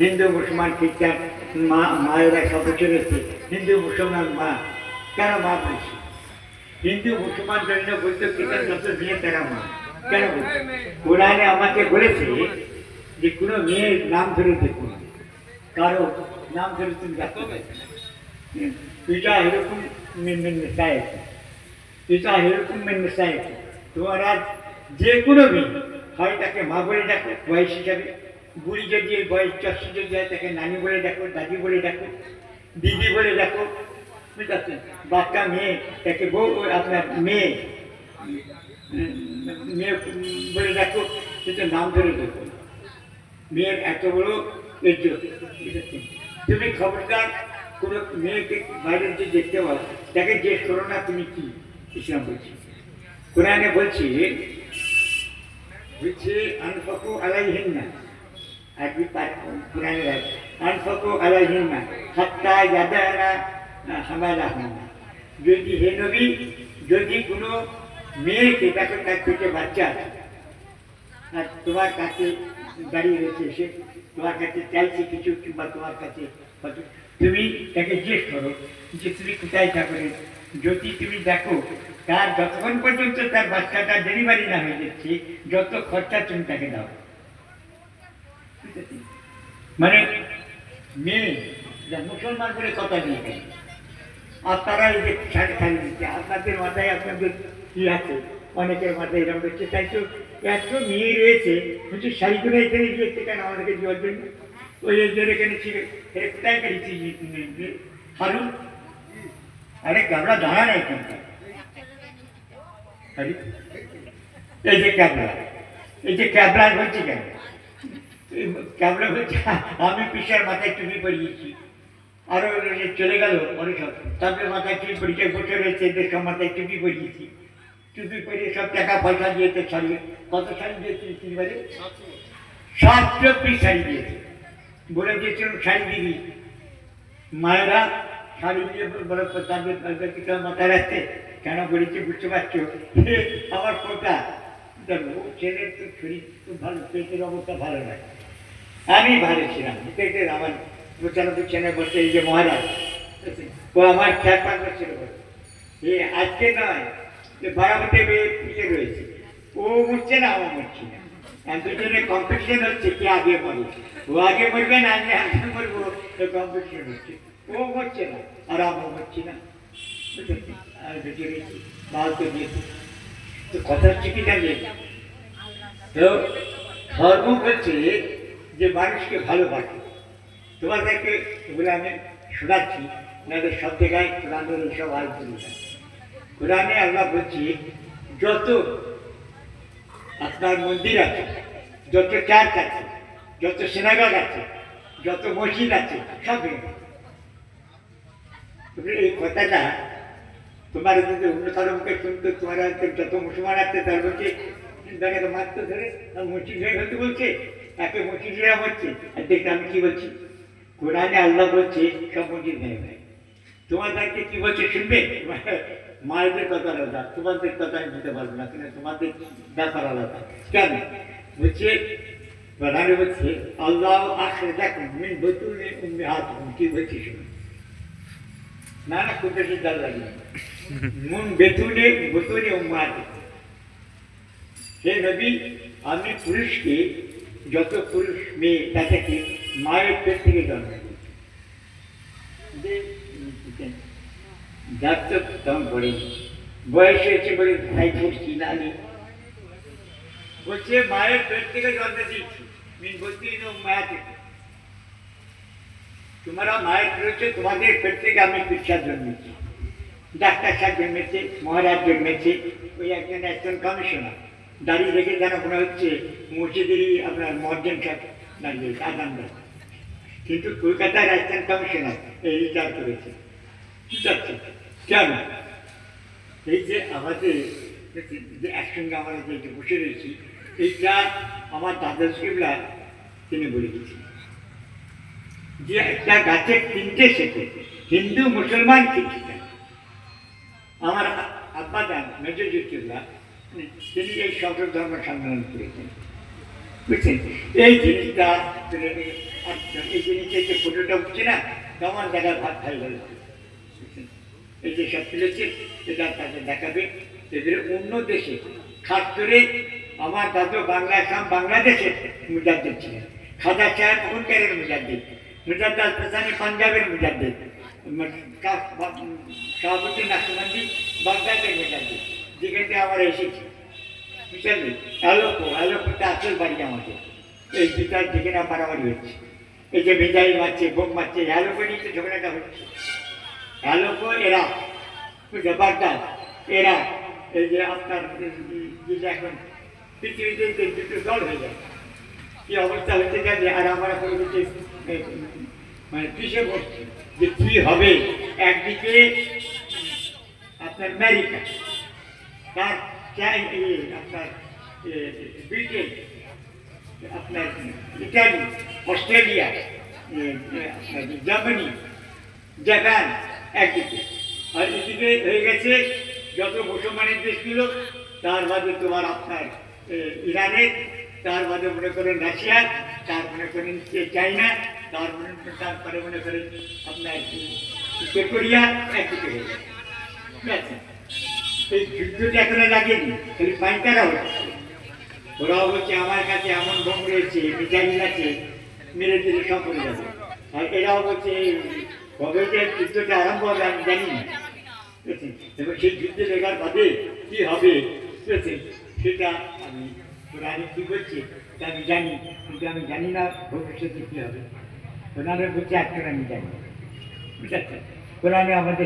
হিন্দু মুসলমান খ্রিস্টান মা, মায়েরা সব চলেছে। হিন্দু মুসলমান মা, কেন মা বলছি হিন্দু মুসলমান জন্য বলতো কিতাব যত মেয়ে তারা মা, কেন বলছে কোরআনে আমাকে বলেছে যে কোনো মেয়ের নাম ধরে দেখুন কারও নাম ধরে তুমি দেখো পিতা এরকম নেশায় পিতা এরকম নেশায় তোমার আজ যে কোনো মেয়ে হয় তাকে মা বলে ডাকো, বয়স হিসাবে। বুড়ি যদি এই বয়স চর্ষি যদি হয়, তাকে নানি বলে ডাকো, দাদি বলে ডাকো, দিদি বলে ডাকো বুঝতে পারছেন বাচ্চা মেয়ে, তাকে বউ, আপনার মেয়ে মেয়ে বলে ডাকো সেটা নাম ধরে দেখো মেয়ের এত বড় আছে? তুমি খবরদার, কোনো মেয়েকে বাইরে যে দেখতে পাও তাকে জিজ্ঞেস করো না তুমি কি, ইসলাম বলছি। কোরআনে বলছি, বলছে, আনফাকু আলাইহিন না যদি হে নবী যদি কোনো মেয়েকে তাকে তার পেটে বাচ্চা আর তোমার কাছে দাঁড়িয়ে রয়েছে সে তোমার কাছে চাইছে কিছু কিংবা তোমার কাছে তুমি তাকে জিজ্ঞেস করো যে তুমি কোথায় থাকবে যদি তুমি দেখো তার যতক্ষণ পর্যন্ত তার বাচ্চাটা ডেলিভারি না হয়ে যাচ্ছে যত খরচা তুমি তাকে দাও। ঠিক আছে? মানে মেয়ে যা মুসলমান বলে কথা নিয়ে গেল আর তারা এই যে শাড়ি শাড়ি দিচ্ছে আপনাদের মাথায় আপনাদের কি আছে অনেকের মাথায় এরকম হচ্ছে তাই তো এত মেয়ে রয়েছে বলছি শাড়িগুলো এখানে দিয়েছে কেন আমাদেরকে দেওয়ার জন্য ওই এদের এখানে ছিল এটা কোথায় করেছি হারুন আরে ক্যাবলা দাঁড়া না এখানটা আরে, এই যে ক্যাবলা এই যে ক্যাবলা বলছি কেন ক্যাবলা বলছে আমি পিসার মাথায় টুপি পরিয়েছি আরও যে চলে গেল পরে সব। তাদের মাথায় টুপি পরিচে বসে রয়েছে এদের সব মাথায় টুপি পরিয়েছি টুপি পরিয়ে সব টাকা পয়সা দিয়েছে শাড়ি কত শাড়ি দিয়েছে তিনবারে সাতশো পিস শাড়ি দিয়েছে। বলে দিয়েছিল শাড়ি দিবি। মায়েরা শাড়ি দিয়ে বলে তাদের মাথায় রাখছে। কেন বলেছি বুঝতে পারছ? আমার দেখো, ছেলের তো শরীর খুব ভালো, পেটের অবস্থা ভালো নয়। আমি ভালো ছিলাম। আমার গোছানো বিছানায় বসে এই যে মহারাজ। ও আমার পাঁচ বছর বয়স এ আজকে নয়, যে বারামতে পিছিয়ে রয়েছে। ও মরছে না আমার মরছি না। আর দুজনে কম্পিটিশন হচ্ছে, কে আগে মরে ও আগে মরবে না, আমি আগে মরবো কম্পিটিশন হচ্ছে। ও মরছে না, আর আমিও মরছি না? আর বেঁচে মাল তো দিয়েছি তো কথা হচ্ছে কি জানিয়ে তো ধর্ম বলছে যে মানুষকে ভালোবাসে। তোমাদেরকে এগুলো আমি শোনাচ্ছি নাহলে সব জায়গায় কোরআনের এইসব আলোচনা। কোরআনে আল্লাহ বলছি, যত আপনার মন্দির আছে, যত চার্চ আছে, যত সেনাগার আছে, যত মসজিদ আছে, সব এই কথাটা তোমার যদি অন্য কারও মুখে শুনতো, তোমার যত মুসলমান আছে তার বলছে মারতে ধরে মসজিদ হয়ে বলছে। একে মসজিদরা হচ্ছে আর দেখতে আমি কি বলছি কোরআনে আল্লাহ বলছে সব মসজিদ হয়ে ভাই তোমাদেরকে কি বলছে শুনবে মায়েদের কথা আলাদা তোমাদের কথা আমি দিতে পারব না কিন্তু তোমাদের ব্যাপার আলাদা কেন বলছে প্রধানে বলছে আল্লাহ আসলে দেখো মিন বতুলে উম্মে হাত কি বলছি শুনুন না না খুব বেশি ডাল লাগে না। মন বেতুনে বতুনে উম্মাদ হে নবী আমি পুরুষকে যত পুরুষ মেয়ে তাদেরকে মায়ের পেট থেকে জন্ম পড়েনি বয়স হয়েছে বলে ভাই পড়ছি না আমি। বলছে, মায়ের পেট থেকে জন্ম দিচ্ছি বলছি মায়া থেকে তোমরা মায়ের রয়েছে, তোমাদের পেট থেকে আমি পিচ্ছা জন্মেছি ডাক্তার সাহেব জন্মেছে, মহারাজ জন্মেছে। ওই একজন একজন কমিশনার দাঁড়িয়ে রেখে মনে হচ্ছে মসজিদেরই আপনার মহাজন সাহেব দাঁড়িয়ে আদান কিন্তু কলকাতার একজন কমিশনার এই রিটায়ার করেছে। কি যাচ্ছে কেন? এই যে আমাদের যে একসঙ্গে আমরা যে বসে রয়েছি, এইটা আমার দাদা শিবলা তিনি বলে গেছেন যে একটা গাছের তিনটে শেখে হিন্দু মুসলমান খ্রিস্টান আমার আব্বা যান মেজর জ্যোতির্লা তিনি এই সকল ধর্ম সম্মেলন করেছেন বুঝছেন? এই জিনিসটা আচ্ছা, এই জিনিসের যে ফটোটা উঠছে না তেমন জায়গায় ভাত খাই গেল এই যে সব তুলেছে এটা তাকে দেখাবে। এদের অন্য দেশে খাস করে আমার দাদু বাংলা আসাম বাংলাদেশের মুজাদ্দিদ ছিলেন। খাজা সাহেব ওখানকারের মুজাদ্দিদ। মুজাদ্দ আল হাসানি পাঞ্জাবের মুজাদ্দিদ। শাহাবুদ্দিন নাকশবন্দি বাগদাদের মুজাদ্দিদ। যেখান আমরা এসেছি। বুঝলি আলোকো আলোকোতে আসল বাড়ি আমাদের। এই দুটার যেখানে মারামারি হচ্ছে। এই যে মিজাইল মারছে বোম মারছে আলোকো নিয়ে তো ঝগড়াটা হচ্ছে। আলোকো এরা জবরদস্ত। এরা এই যে আপনার এখন পৃথিবীতে দুটো দল হয়ে যায় কি অবস্থা হচ্ছে যাবে আর আমরা এ, মানে পিছিয়ে বসছি? যে কি হবে? একদিকে আপনার আমেরিকা তার আপনার ব্রিটেন, আপনার ইটালি, অস্ট্রেলিয়া জার্মানি, জাপান, একদিকে। আর এদিকে হয়ে গেছে যত মুসলমানের দেশগুলো তার বাদে তোমার আপনার ইরানের, তার বাদে মনে করেন রাশিয়া তার মনে করেন চাইনা, তার মনে তারপরে মনে করেন আপনার কোরিয়া, একদিকে হয়ে গেছে। এই যুদ্ধটা এখনও লাগেনি, খালি পাইকারা হচ্ছে ওরা বলছে, আমার কাছে এমন বোম রয়েছে, মিসাইল আছে, মেরে দিলে সব পড়ে যাবে। আর এরাও বলছে, কবে যে যুদ্ধটা আরম্ভ হবে আমি জানি না। এবং সেই যুদ্ধে লেখার বাদে কি হবে? সেটা আমি কোরআনে কি বলছে, তা আমি জানি, কিন্তু আমি জানি না ভবিষ্যতে কি হবে। কোরআনে বলছে একটা আমি জানি পারছেন? কোরআনে আমাদের